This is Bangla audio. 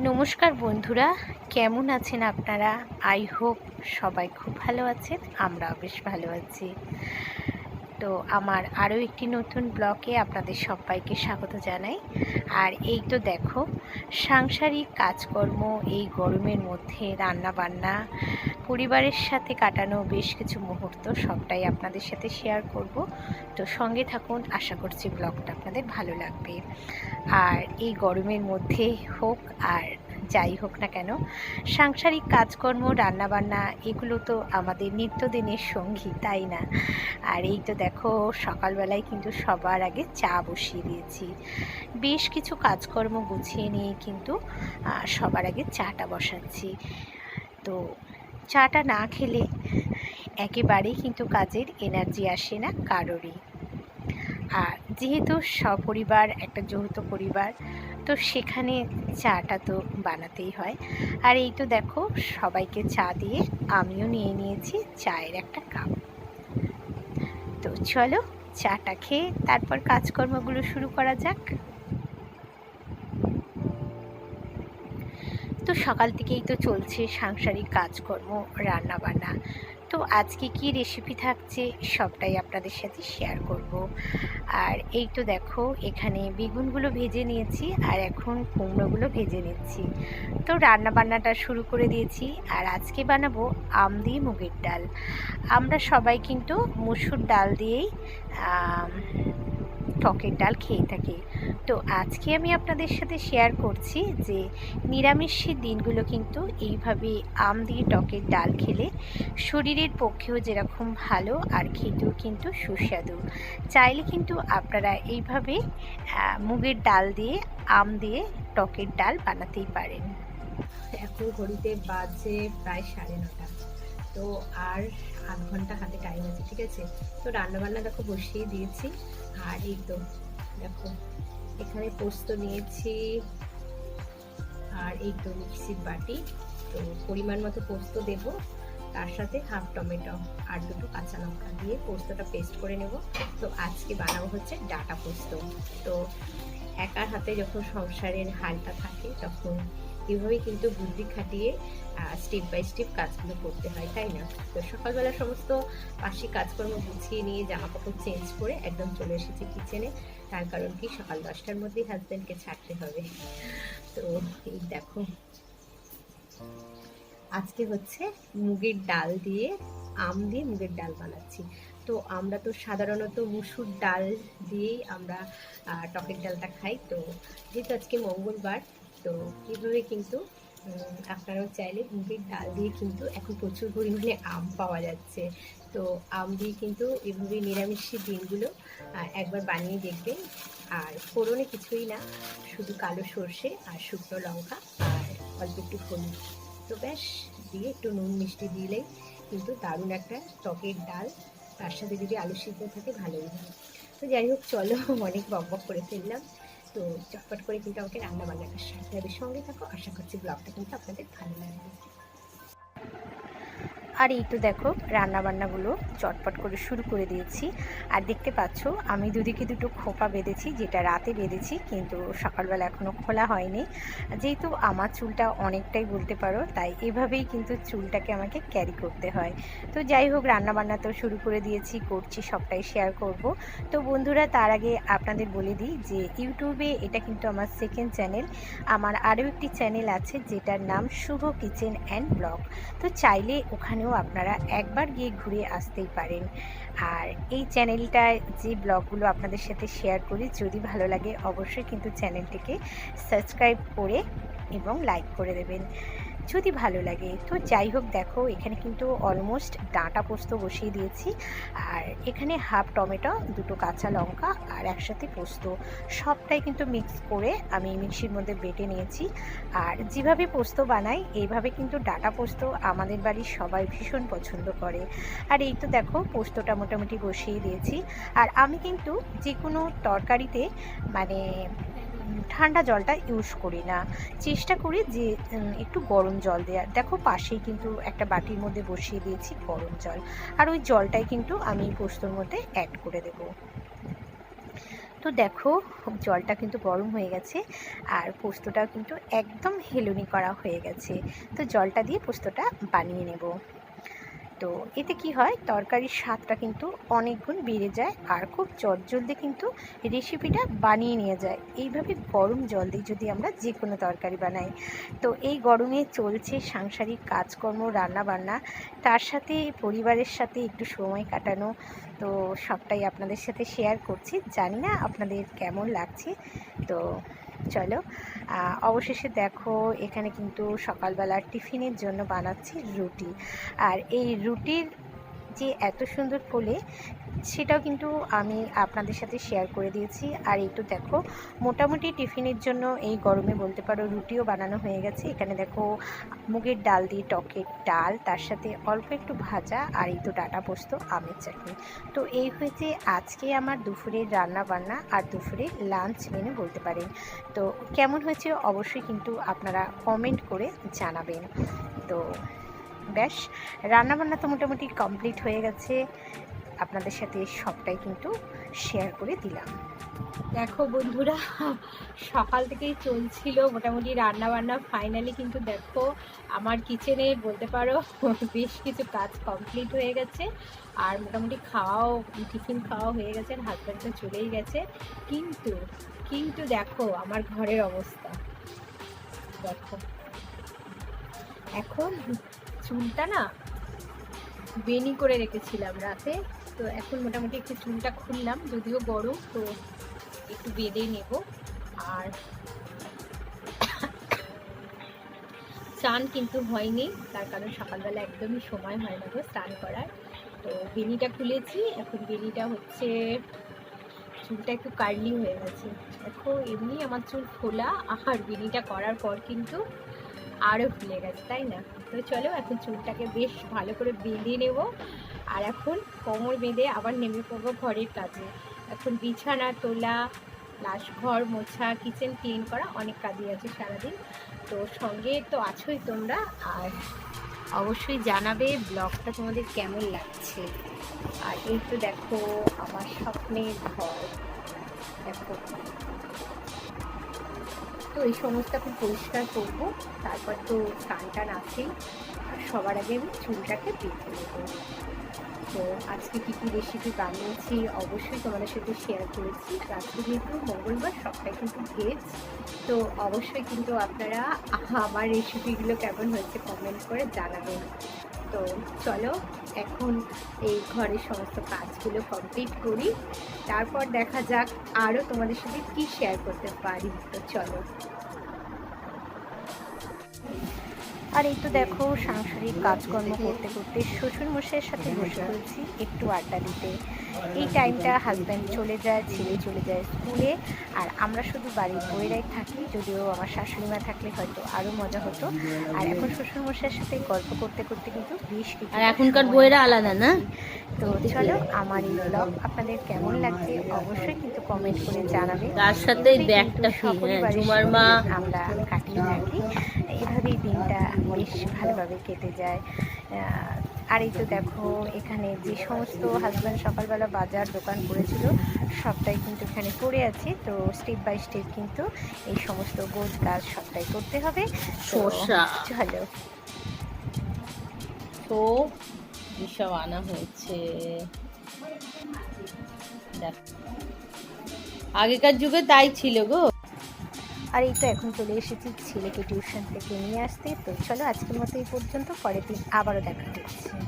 নমস্কার বন্ধুরা, কেমন আছেন আপনারা? আই হোপ সবাই খুব ভালো আছেন, আমরাও বেশ ভালো আছি। তো আমার আরও একটি নতুন ব্লগে আপনাদের সবাইকে স্বাগত জানাই। আর এই তো দেখো, সাংসারিক কাজকর্ম এই গরমের মধ্যে রান্না বান্না পরিবারের সাথে কাটানো বেশ কিছু মুহূর্ত সবটাই আপনাদের সাথে শেয়ার করব। তো সঙ্গে থাকুন, আশা করছি ব্লগটা আপনাদের ভালো লাগবে। আর এই গরমের মধ্যে হোক আর যাই হোক না কেন, সাংসারিক কাজকর্ম, রান্নাবান্না, এগুলো তো আমাদের নিত্যদিনের সঙ্গী, তাই না? আর এই তো দেখো, সকালবেলায় কিন্তু সবার আগে চা বসিয়ে দিয়েছি। বেশ কিছু কাজকর্ম গুছিয়ে নিয়ে কিন্তু সবার আগে চাটা বসাচ্ছি। তো চাটা না খেলে একেবারেই কিন্তু কাজের এনার্জি আসে না কারোরই। আর যেহেতু সপরিবার, একটা যৌথ পরিবার তো সেখানে চাটা তো বানাতেই হয়। আর এই তো দেখো, সবাইকে চা দিয়ে আমিও নিয়ে নিয়েছি চায়ের একটা কাপ। তো চলো, চাটা খেয়ে তারপর কাজকর্মগুলো শুরু করা যাক। তো সকাল থেকেই তো চলছে সাংসারিক কাজকর্ম রান্না বান্না তো আজকে কি রেসিপি থাকছে সবটাই আপনাদের সাথে শেয়ার করব। আর এই তো দেখো, এখানে বেগুনগুলো ভেজে নিয়েছি আর এখন কুমড়োগুলো ভেজে নিচ্ছি। তো রান্না বান্নাটা শুরু করে দিয়েছি আর আজকে বানাবো আম দিয়ে মুগের ডাল। আমরা সবাই কিন্তু মুসুর ডাল দিয়েই টকের ডাল খেয়ে থাকি। তো আজকে আমি আপনাদের সাথে শেয়ার করছি যে নিরামিষের দিনগুলো কিন্তু এইভাবে আম দিয়ে টকের ডাল খেলে শরীরের পক্ষেও যেরকম ভালো আর খেতেও কিন্তু সুস্বাদু। চাইলে কিন্তু আপনারা এইভাবে মুগের ডাল দিয়ে, আম দিয়ে টকের ডাল বানাতেই পারেন। এখন ঘড়িতে বাজে প্রায় সাড়ে নটা। তো আর আধ ঘণ্টা হাতে টাইম আছে, ঠিক আছে? তো রান্না বান্না দেখো বসিয়ে দিয়েছি। আর এই তো দেখো, এখানে পোস্ত নিয়েছি। আর এই তো মিক্সির বাটি। তো পরিমাণ মতো পোস্ত দেব। তার সাথে হাফ টমেটো আর দুটো কাঁচা লঙ্কা দিয়ে পোস্তটা পেস্ট করে নেব। তো আজকে বানাবো হচ্ছে ডাটা পোস্ত। তো একার হাতে যখন সংসারের হালটা থাকে, তখন এভাবেই কিন্তু বুদ্ধি খাটিয়ে স্টেপ বাই স্টেপ কাজগুলো করতে হয়, তাই না? তো সকালবেলা সমস্ত পাশে কাজকর্ম গুছিয়ে নিয়ে জামা কাপড় চেঞ্জ করে একদম চলে এসেছি কিচেনে তার কারণ কি, সকাল দশটার মধ্যেই হাজব্যান্ডকে ছাড়তে হবে। তো এই দেখো। আজকে হচ্ছে মুগের ডাল দিয়ে আম দিয়ে মুগের ডাল বানাচ্ছি। তো আমরা তো সাধারণত মুসুর ডাল দিয়েই আমরা টকের ডালটা খাই। তো যেহেতু আজকে মঙ্গলবার তো এইভাবে কিন্তু আপনারাও চাইলে মুগের ডাল দিয়ে কিন্তু এখন প্রচুর পরিমাণে আম পাওয়া যাচ্ছে। তো আম দিয়ে কিন্তু এভাবে নিরামিষের দিনগুলো একবার বানিয়ে দেখবেন। আর ফোড়নে কিছুই না, শুধু কালো সর্ষে আর শুকনো লঙ্কা আর অল্প একটু হলুদ। তো ব্যাস, দিয়ে একটু নুন মিষ্টি দিলেই কিন্তু দারুণ একটা টকের ডাল। তার সাথে যদি আলু সিদ্ধ থাকে, ভালোই হয়। তো যাই হোক, চলো, অনেক বক করে ফেললাম। তো চটপট করে কিন্তু আমাকে রান্না বান্নাটা সাথে সঙ্গে থাকো, আশা করছি ব্লগটা কিন্তু আপনাদের ভালো লাগবে। আর এই তো দেখো রান্না বান্নাগুলো চটপট করে শুরু করে দিয়েছি। আর দেখতে পাচ্ছ, আমি দুদিকে দুটো খোপা বেঁধেছি, যেটা রাতে বেঁধেছি, কিন্তু সকালবেলা এখনও খোলা হয়নি। যেহেতু আমার চুলটা অনেকটাই বলতে পারো, তাই এভাবেই কিন্তু চুলটাকে আমাকে ক্যারি করতে হয়। তো যাই হোক রান্না বান্না তো শুরু করে দিয়েছি, করছি, সবটাই শেয়ার করব। তো বন্ধুরা, তার আগে আপনাদের বলে দিই যে, ইউটিউবে এটা কিন্তু আমার সেকেন্ড চ্যানেল আমার আরও একটি চ্যানেল আছে, যেটার নাম শুভ কিচেন অ্যান্ড ব্লগ। তো চাইলে ওখানেও আপনারা একবার গিয়ে ঘুরে আসতেই পারেন। আর এই চ্যানেলটায় যে ব্লগগুলো আপনাদের সাথে শেয়ার করি, যদি ভালো লাগে অবশ্যই কিন্তু চ্যানেলটিকে সাবস্ক্রাইব করে এবং লাইক করে দেবেন। যদি ভালো লাগে। তো যাই হোক, দেখো, এখানে কিন্তু অলমোস্ট ডাঁটা পোস্ত বসিয়ে দিয়েছি। আর এখানে হাফ টমেটো, দুটো কাঁচা লঙ্কা আর একসাথে পোস্ত। সবটাই কিন্তু মিক্স করে আমি মিক্সির মধ্যে বেটে নিয়েছি। আর যেভাবে পোস্ত বানাই, এইভাবে কিন্তু ডাটা পোস্ত আমাদের বাড়ির সবাই ভীষণ পছন্দ করে। আর এই তো দেখো, পোস্তটা মোটামুটি বসিয়ে দিয়েছি। আর আমি কিন্তু যে কোনো তরকারিতে মানে ঠান্ডা জলটা ইউজ করি না। চেষ্টা করি যে একটু গরম জল দেওয়ার দেখো পাশেই কিন্তু একটা বাটির মধ্যে বসিয়ে দিয়েছি গরম জল। আর ওই জলটাই কিন্তু আমি পোস্তর মধ্যে অ্যাড করে দেবো। তো দেখো, জলটা কিন্তু গরম হয়ে গেছে আর পোস্তটা কিন্তু একদম হেলুনি করা হয়ে গেছে। তো জলটা দিয়ে পোস্তটা বানিয়ে নেব। তো এতে কি হয়? তরকারির স্বাদটা কিন্তু অনেক গুণ বেড়ে যায় আর খুব চটজলদি কিন্তু রেসিপিটা বানিয়ে নিয়ে যায়। এইভাবে গরম জল দিয়ে যদি আমরা যে কোনো তরকারি বানাই। তো এই গরমে চলছে সাংসারিক কাজকর্ম রান্না বান্না তার সাথে পরিবারের সাথে একটু সময় কাটানো। তো সবটাই আপনাদের সাথে শেয়ার করছি। জানি না আপনাদের কেমন লাগছে। তো চলো। অবশেষে দেখো, এখানে কিন্তু সকালবেলার টিফিনের জন্য বানাচ্ছি রুটি। আর এই রুটির যে এত সুন্দর ফোলে সেটাও কিন্তু আমি আপনাদের সাথে শেয়ার করে দিয়েছি। আর একটু দেখো, মোটামুটি টিফিনের জন্য এই গরমে বলতে পারো রুটিও বানানো হয়ে গেছে। এখানে দেখো, মুগের ডাল দিয়ে টকের ডাল, তার সাথে অল্প একটু ভাজা আর এই তো ডাটা পোস্ত, আমের চাটনি। তো এই হয়েছে আজকে আমার দুপুরের রান্না বান্না আর দুপুরের লাঞ্চ মেনু বলতে পারেন। তো কেমন হয়েছে অবশ্যই কিন্তু আপনারা কমেন্ট করে জানাবেন। তো ব্যাস, রান্নাবান্না তো মোটামুটি কমপ্লিট হয়ে গেছে। আপনাদের সাথে সবটাই কিন্তু শেয়ার করে দিলাম। দেখো বন্ধুরা, সকাল থেকেই চলছিল, মোটামুটি রান্না বান্না ফাইনালি কিন্তু দেখো, আমার কিচেনে বলতে পারো, বেশ কিছু কাজ কমপ্লিট হয়ে গেছে। আর মোটামুটি খাওয়াও টিফিন খাওয়া হয়ে গেছে, আর হাজব্যান্ড তো চলেই গেছে। কিন্তু কিন্তু দেখো আমার ঘরের অবস্থা। দেখো। এখন চুলটা না বেনি করে রেখেছিলাম রাতে। তো এখন মোটামুটি একটু চুলটা খুললাম, যদিও গরম, তো একটু বেঁধে নেব। আর স্নান কিন্তু হয়নি, তার কারণ সকালবেলা একদমই সময় হয় না গো স্নান করার। তো বেনিটা খুলেছি, এখন বেনিটা হচ্ছে চুলটা একটু কার্লি হয়ে গেছে। দেখো, এমনি আমার চুল খোলা আর বেনিটা করার পর কিন্তু আরও ফুলে গেছে, তাই না? তো চলো, এখন চুলটাকে বেশ ভালো করে বেঁধে নেব। আর এখন কোমর বেঁধে আবার নেমে পড়ব ঘরের কাজে। এখন বিছানা, তোলা প্লাস ঘর মোছা কিচেন ক্লিন করা অনেক কাজই আছে সারাদিন। তো সঙ্গে তো আছোই তোমরা, আর অবশ্যই জানাবে ব্লগটা তোমাদের কেমন লাগছে। আর এই তো দেখো আমার স্বপ্নের ঘর। দেখো। তো এই সমস্ত এখন পরিষ্কার করব, তারপর তো স্নান টান আছেই আর সবার আগে আমি চুলটাকে বেঁধে নেব। তো আজকে কী কী রেসিপি বানিয়েছি অবশ্যই তোমাদের সাথে শেয়ার করেছি। আজকে যেহেতু মঙ্গলবার, সবটাই কিন্তু ভেজ তো অবশ্যই কিন্তু আপনারা আমার রেসিপিগুলো কেমন হয়েছে কমেন্ট করে জানাবেন। তো চলো, এখন এই ঘরের সমস্ত কাজগুলো কমপ্লিট করি। তারপর দেখা যাক আরও তোমাদের সাথে কী শেয়ার করতে পারি। তো চলো। আর এই তো দেখো সাংসারিক কাজকর্ম করতে করতে শ্বশুর মশাইয়ের সাথে বসে পড়েছি একটু আড্ডা দিতে। এই টাইমটা হাজব্যান্ড চলে যায় ছেলে চলে যায় স্কুলে। আর আমরা শুধু বাড়ির বইয়েরাই থাকি যদিও আমার শাশুড়ি মা থাকলে হয়তো আরও মজা হতো। আর এখন শ্বশুর মশাইয়ের সাথে গল্প করতে করতে কিন্তু বেশ কিছু আর এখনকার বইয়েরা আলাদা না? তো চলো আমার এই ব্লগ আপনাদের কেমন লাগছে অবশ্যই কিন্তু কমেন্ট করে জানাবে। তার সাথে ব্যাগটা হ্যাঁ ঝুমার মা আমরা কাটিয়ে থাকি। এভাবেই দিনটা বেশ ভালোভাবে কেটে যায়। আর এই তো দেখো এখানে যে সমস্ত হাজব্যান্ড সকালবেলা বাজার দোকান করেছিল সবটাই কিন্তু এখানে পড়ে আছে। তো স্টেপ বাই স্টেপ কিন্তু এই সমস্ত গোজ কাজ সবটাই করতে হবে। চলো। তো এসব আনা হয়েছে। আগেকার যুগে তাই ছিল গো। আর এই তো এখন চলে এসেছি ছেলেকে টিউশন থেকে নিয়ে আসতে। তো চলো আজকের মতো এই পর্যন্ত, পরের দিন আবারও দেখা হচ্ছে।